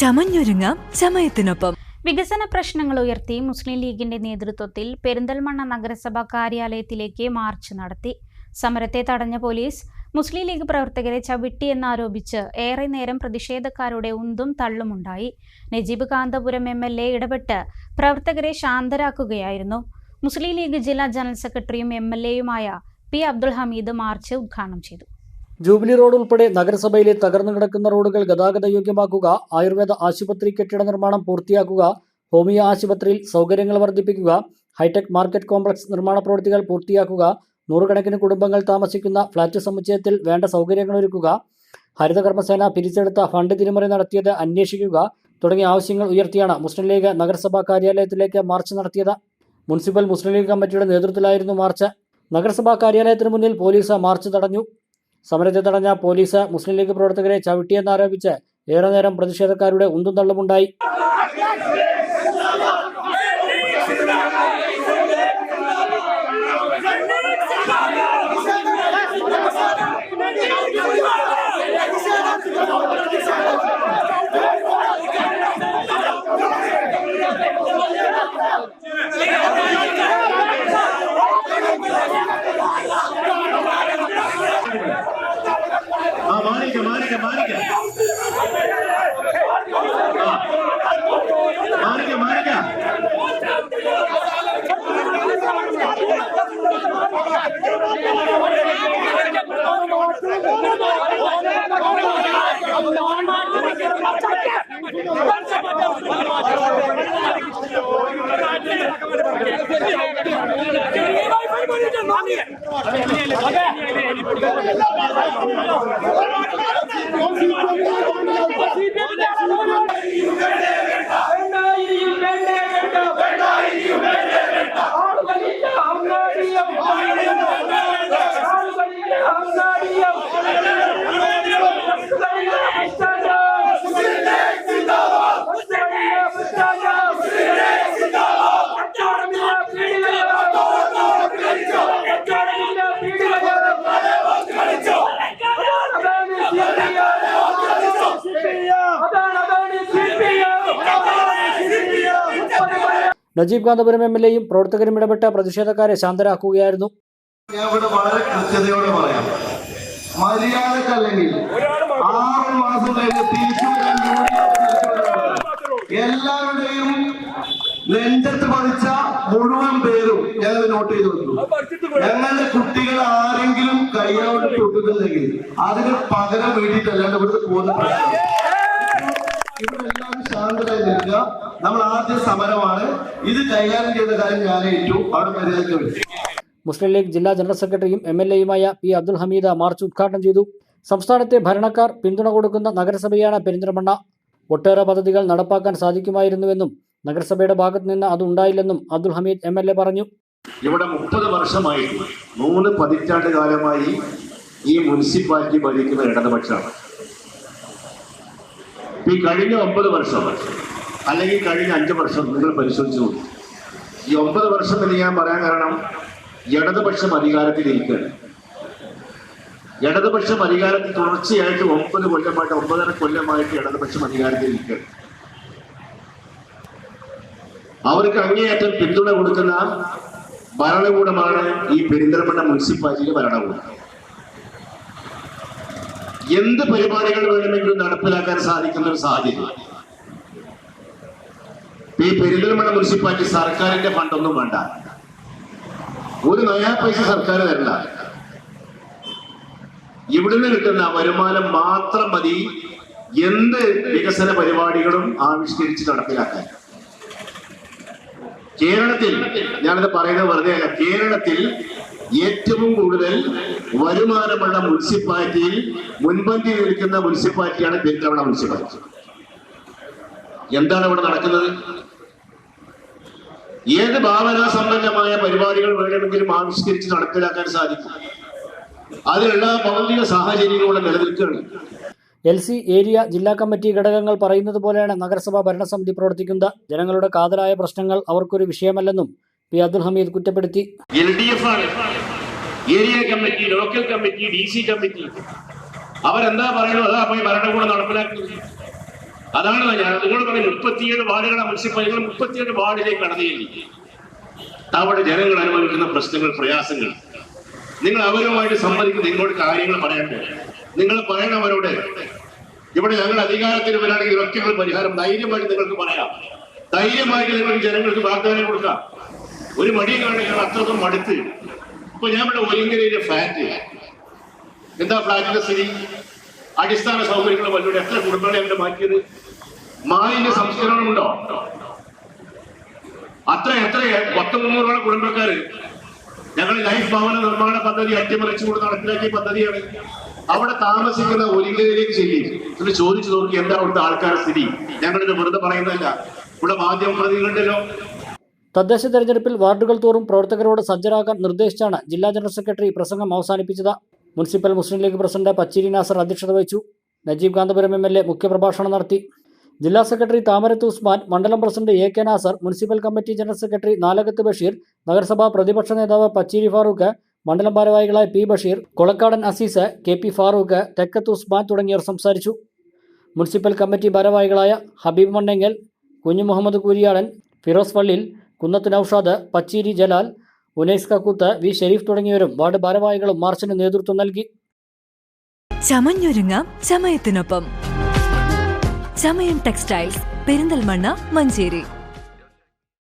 ചമഞ്ഞൊരുങ്ങാം ചമയത്തിനൊപ്പം വികസന പ്രശ്നങ്ങൾ ഉയർത്തി മുസ്ലിം ലീഗിന്റെ നേതൃത്വത്തിൽ പെരിന്തൽമണ്ണ നഗരസഭാ കാര്യാലയത്തിലേക്ക് മാർച്ച് നടത്തി. സമരത്തെ തടഞ്ഞ പോലീസ് മുസ്ലിം ലീഗ് പ്രവർത്തകരെ ചവിട്ടിയെന്നാരോപിച്ച് ഏറെ നേരം പ്രതിഷേധക്കാരുടെ ഉന്തും തള്ളുമുണ്ടായി. Najeeb Kanthapuram M L A ഇടപെട്ട് പ്രവർത്തകരെ ശാന്തരാക്കുകയായിരുന്നു. മുസ്ലിം ലീഗ് ജില്ലാ ജനറൽ സെക്രട്ടറിയും എം എൽ എയുമായ പി അബ്ദുൽ ഹമീദ് മാർച്ച് ഉദ്ഘാടനം ചെയ്തു. ജൂബിലി റോഡ് ഉൾപ്പെടെ നഗരസഭയിലെ തകർന്നു കിടക്കുന്ന റോഡുകൾ ഗതാഗത യോഗ്യമാക്കുക ആയുർവേദ ആശുപത്രി കെട്ടിട നിർമ്മാണം പൂർത്തിയാക്കുക ഹോമിയോ ആശുപത്രിയിൽ സൗകര്യങ്ങൾ വർദ്ധിപ്പിക്കുക ഹൈടെക് മാർക്കറ്റ് കോംപ്ലക്സ് നിർമ്മാണ പ്രവൃത്തികൾ പൂർത്തിയാക്കുക നൂറുകണക്കിന് കുടുംബങ്ങൾ താമസിക്കുന്ന ഫ്ളാറ്റ് സമുച്ചയത്തിൽ വേണ്ട സൗകര്യങ്ങൾ ഒരുക്കുക ഹരിതകർമ്മസേന പിരിച്ചെടുത്ത ഫണ്ട് തിരിമറി നടത്തിയത് അന്വേഷിക്കുക തുടങ്ങിയ ആവശ്യങ്ങൾ ഉയർത്തിയാണ് മുസ്ലിം ലീഗ് നഗരസഭാ കാര്യാലയത്തിലേക്ക് മാർച്ച് നടത്തിയത്. മുനിസിപ്പൽ മുസ്ലിം ലീഗ് കമ്മിറ്റിയുടെ നേതൃത്വത്തിലായിരുന്നു മാർച്ച്. നഗരസഭാ കാര്യാലയത്തിന് മുന്നിൽ പോലീസ് മാർച്ച് തടഞ്ഞു. സമരത്തെ തടഞ്ഞ പോലീസ് മുസ്ലിം ലീഗ് പ്രവർത്തകരെ ചവിട്ടിയെന്നാരോപിച്ച് ഏറെ നേരം പ്രതിഷേധക്കാരുടെ ഉന്തും തള്ളുമുണ്ടായി. मारेंगे मारेंगे मारेंगे मारेंगे मारेंगे Thank you. Najeeb Kanthapuram M L എയും പ്രവർത്തകരും ഇടപെട്ട പ്രതിഷേധക്കാരെ ശാന്തരാക്കുകയായിരുന്നു. ഞാൻ വളരെ കൃത്യതയോടെ പറയാം. ആറ് എല്ലാവരുടെയും മുഴുവൻ പേരും ഞങ്ങൾ നോട്ട് ചെയ്ത് വെച്ചു ഞങ്ങളുടെ കുട്ടികൾ ആരെങ്കിലും കൈയോട് തൊട്ടിട്ടുണ്ടെങ്കിൽ അതിന് പകരം വേണ്ടിയിട്ടല്ലാണ്ട് ഇവിടുത്തെ പോകുന്ന പ്രശ്നം ഇവിടെ എല്ലാവരും ശാന്തരായി നിൽക്കുക നമ്മൾ ആദ്യ സമരമാണ്. ഇത് കൈകാര്യം ചെയ്ത കാര്യം ഞാൻ ഏറ്റു. അവിടെ മര്യാദയ്ക്ക് മുസ്ലിം ലീഗ് ജില്ലാ ജനറൽ സെക്രട്ടറിയും എം എൽ എയുമായ പി അബ്ദുൽ ഹമീദ് മാർച്ച് ഉദ്ഘാടനം ചെയ്തു. സംസ്ഥാനത്തെ ഭരണക്കാർ പിന്തുണ കൊടുക്കുന്ന നഗരസഭയാണ് പെരിന്തൽമണ്ണ. ഒട്ടേറെ പദ്ധതികൾ നടപ്പാക്കാൻ സാധിക്കുമായിരുന്നുവെന്നും നഗരസഭയുടെ ഭാഗത്ത് നിന്ന് അത് ഉണ്ടായില്ലെന്നും Abdul Hameed M L A പറഞ്ഞു. ഇവിടെ മുപ്പത് വർഷമായി മൂന്ന് പതിറ്റാണ്ട് കാലമായി ഈ മുനിസിപ്പാലിറ്റി ഭരിക്കുന്ന ഇടതുപക്ഷമാണ്. ഈ കഴിഞ്ഞ ഒമ്പത് വർഷം അല്ലെങ്കിൽ കഴിഞ്ഞ അഞ്ച് വർഷം നിങ്ങൾ പരിശോധിച്ചു ഈ ഒമ്പത് വർഷം എന്ന് ഞാൻ പറയാൻ കാരണം ഇടതുപക്ഷം അധികാരത്തിലിരിക്കുകയാണ് ഇടതുപക്ഷം അധികാരത്തിൽ തുടർച്ചയായിട്ട് ഒമ്പത് കൊല്ലമായിട്ട് ഒമ്പതര കൊല്ലമായിട്ട് ഇടതുപക്ഷം അധികാരത്തിലിരിക്കുകയാണ് അവർക്ക് അങ്ങേയറ്റം പിന്തുണ കൊടുക്കുന്ന ഭരണകൂടമാണ് ഈ പെരിന്തൽമണ്ണ മുനിസിപ്പാലിറ്റിയിലെ ഭരണകൂടം. എന്ത് പരിപാടികൾ വേണമെങ്കിലും നടപ്പിലാക്കാൻ സാധിക്കുന്ന ഒരു സാഹചര്യം. ഈ പെരിന്തൽമണ്ണ മുനിസിപ്പാലിറ്റി സർക്കാരിന്റെ ഫണ്ടൊന്നും വേണ്ട. ഒരു നയാ പൈസ സർക്കാർ തരണ്ട ഇവിടുന്ന് കിട്ടുന്ന വരുമാനം മാത്രം മതി എന്ത് വികസന പരിപാടികളും ആവിഷ്കരിച്ച് നടപ്പിലാക്കാൻ. കേരളത്തിൽ ഞാനിത് പറയുന്നത് വെറുതെ കേരളത്തിൽ ഏറ്റവും കൂടുതൽ വരുമാനമുള്ള മുനിസിപ്പാലിറ്റിയിൽ മുൻപന്തി നിൽക്കുന്ന മുനിസിപ്പാലിറ്റിയാണ് പെരിന്തൽമണ്ണ മുനിസിപ്പാലിറ്റി. എന്താണ് ഇവിടെ നടക്കുന്നത്? ഏത് ഭാവനാ സമ്പന്നമായ പരിപാടികൾ വേണമെങ്കിലും ആവിഷ്കരിച്ച് നടപ്പിലാക്കാൻ സാധിക്കും. അതിനുള്ള ഭൗതിക സാഹചര്യങ്ങളുടെ നിലനിൽക്കുകയാണ്. എൽ സി ഏരിയ ജില്ലാ കമ്മിറ്റി ഘടകങ്ങൾ പറയുന്നത് പോലെയാണ് നഗരസഭാ ഭരണസമിതി പ്രവർത്തിക്കുന്നത്. ജനങ്ങളുടെ കാതലായ പ്രശ്നങ്ങൾ അവർക്കൊരു വിഷയമല്ലെന്നും പി അബ്ദുൽ ഹമീദ് കുറ്റപ്പെടുത്തി. എൽ ഡി എഫ് ആണ്. Area committee local committee D C committee. അവരെന്താ പറയുന്നത്? അതാ പോയി ഭരണകൂടം നടപ്പിലാക്കുന്നത്. അതാണ് ഞാൻ നിങ്ങൾ പറയും മുപ്പത്തിയേഴ് വാർഡുകളെ മുനിസിപ്പാലിറ്റികൾ മുപ്പത്തിയേഴ് വാർഡിലേക്ക് കടന്നില്ലേ അവിടെ ജനങ്ങൾ അനുഭവിക്കുന്ന പ്രശ്നങ്ങൾ പ്രയാസങ്ങൾ. നിങ്ങൾ അവരുമായിട്ട് സംബന്ധിക്കുന്ന നിങ്ങളോട് കാര്യങ്ങൾ പറയണ്ടേ നിങ്ങൾ പറയണവരോട് ഇവിടെ ഞങ്ങൾ അധികാരത്തിൽ വരാണെങ്കിൽ ഇതൊക്കെ പരിഹാരം ധൈര്യമായിട്ട് നിങ്ങൾക്ക് പറയാം. ധൈര്യമായിട്ട് നിങ്ങൾക്ക് ജനങ്ങൾക്ക് വാഗ്ദാനം കൊടുക്കാം. ഒരു മടിയും കാണിക്കണം അത്രത്തും മടുത്ത് ഇപ്പൊ ഞാൻ ഇവിടെ ഒലിങ്കരയിലെ ഫ്ലാറ്റ് എന്താ ഫ്ലാറ്റിന്റെ സ്ഥിതി? അടിസ്ഥാന സൗകര്യങ്ങൾ വല്ലൂടെ എത്ര കുടുംബങ്ങളെ അവിടെ മാറ്റിയത്? മാലിന്യ സംസ്കരണമുണ്ടോ? അത്ര എത്ര പത്ത് മുന്നൂറോളം കുടുംബക്കാര് ഞങ്ങൾ ലൈഫ് ഭവന നിർമ്മാണ പദ്ധതി അട്ടിമറിച്ചുകൊണ്ട് നടപ്പിലാക്കിയ പദ്ധതിയാണ്. അവിടെ താമസിക്കുന്ന ഒലിങ്കലിലേക്ക് ചെല്ലി. എന്നിട്ട് ചോദിച്ചു നോക്കി എന്താ അവിടുത്തെ ആൾക്കാരുടെ സ്ഥിതി? ഞങ്ങളിത് വെറുതെ പറയുന്നതല്ല. ഇവിടെ മാധ്യമ പ്രതികളുണ്ടല്ലോ തദ്ദേശ തെരഞ്ഞെടുപ്പിൽ വാർഡുകൾ തോറും പ്രവർത്തകരോട് സജ്ജരാകാൻ നിർദ്ദേശിച്ചാണ് ജില്ലാ ജനറൽ സെക്രട്ടറി പ്രസംഗം അവസാനിപ്പിച്ചത്. മുനിസിപ്പൽ മുസ്ലിം ലീഗ് പ്രസിഡന്റ് പച്ചിരി നാസർ അധ്യക്ഷത വഹിച്ചു. Najeeb Kanthapuram M L A മുഖ്യപ്രഭാഷണം നടത്തി. ജില്ലാ സെക്രട്ടറി താമരത്ത് ഉസ്മാൻ മണ്ഡലം president A K Nasar municipal committee general secretary Nalakath Basheer നഗരസഭാ പ്രതിപക്ഷ നേതാവ് പച്ചീരി ഫാറൂഖ് മണ്ഡലം ഭാരവാഹികളായ P Basheer Kolakkadan Azeez K P Farooq Thekkath Usman തുടങ്ങിയവർ സംസാരിച്ചു. മുനിസിപ്പൽ കമ്മിറ്റി ഭാരവാഹികളായ ഹബീബ് മണ്ണെങ്കൽ കുഞ്ഞു മുഹമ്മദ് കൂരിയാടൻ ഫിറോസ് പള്ളിൽ കുന്നത്ത് നൌഷാദ് പച്ചീരി ജലാൽ ഉനൈസ് കക്കൂത്ത് വി. ഷെരീഫ് തുടങ്ങിയവരും വാർഡ് ഭാരവാഹികളും മാർച്ചിന് നേതൃത്വം നൽകി. ചമഞ്ഞൊരുങ്ങാം ചമയത്തിനൊപ്പം. ചമയം ടെക്സ്റ്റൈൽസ് പെരിന്തൽമണ്ണ മഞ്ചേരി.